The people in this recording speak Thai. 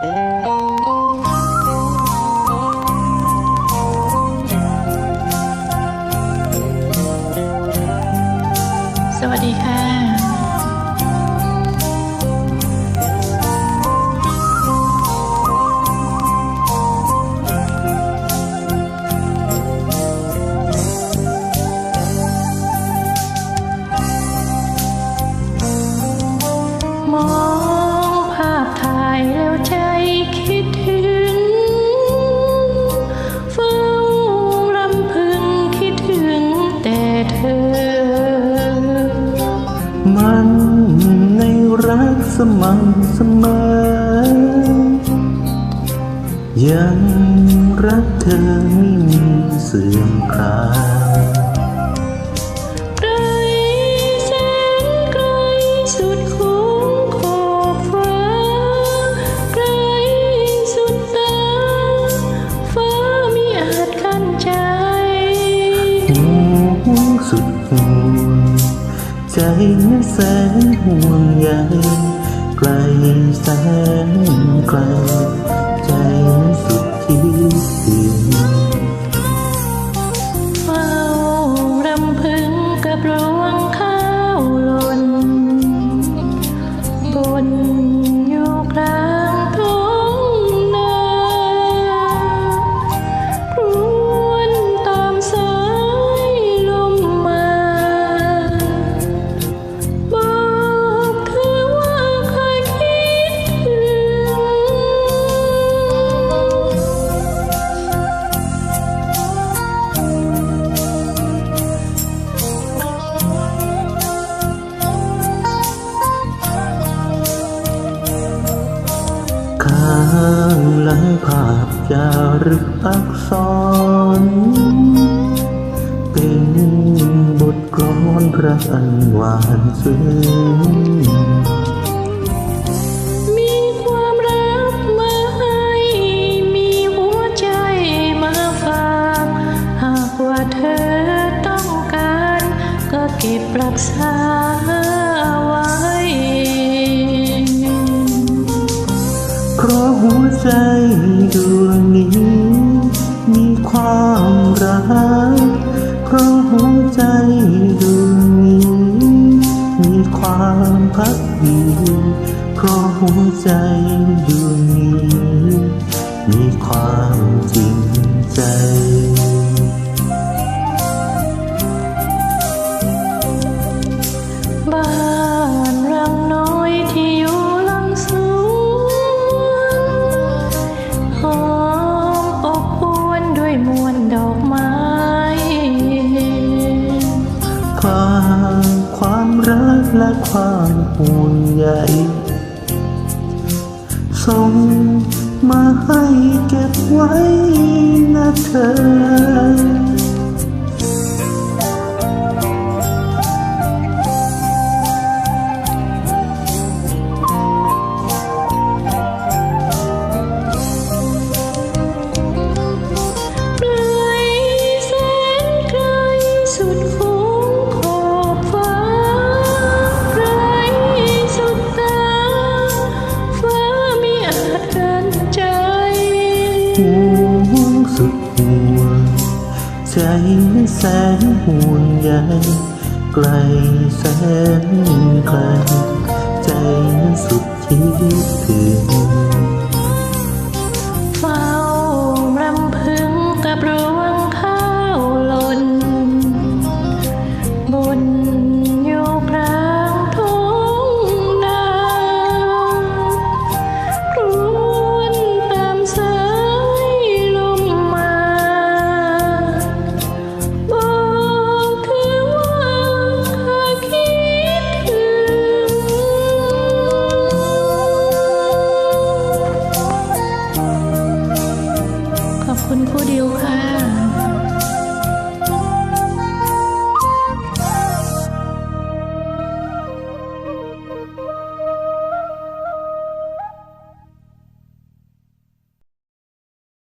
ส ม่ำเสมอ ยังรักเธอไม่มีเสื่อมคลายไกลแสนไกลสุดคุ้งขอบฟ้าไกลสุดตา ฟ้ามีอาจกั้นใจห่วงสุดห่วงใจนั้นแสนห่วงใย ไกลแสนไกลางหลังภาพจารึกอักษร เป็นบทกลอนพระอันหวานซึ้งมีความรักษา ใจดวงนี้ มีความรักเพราะหัวใจดวงนี้ มีความพักดีเพราะหัวใจดวงนี้ มีความจริงใจางความรักและความห่วงใยส่งมาให้เก็บไว้นะเธอ ห่วงสุดหัวใจแสนห่วงใยไกลแสนไกลใจนั้นสุดที่ถึง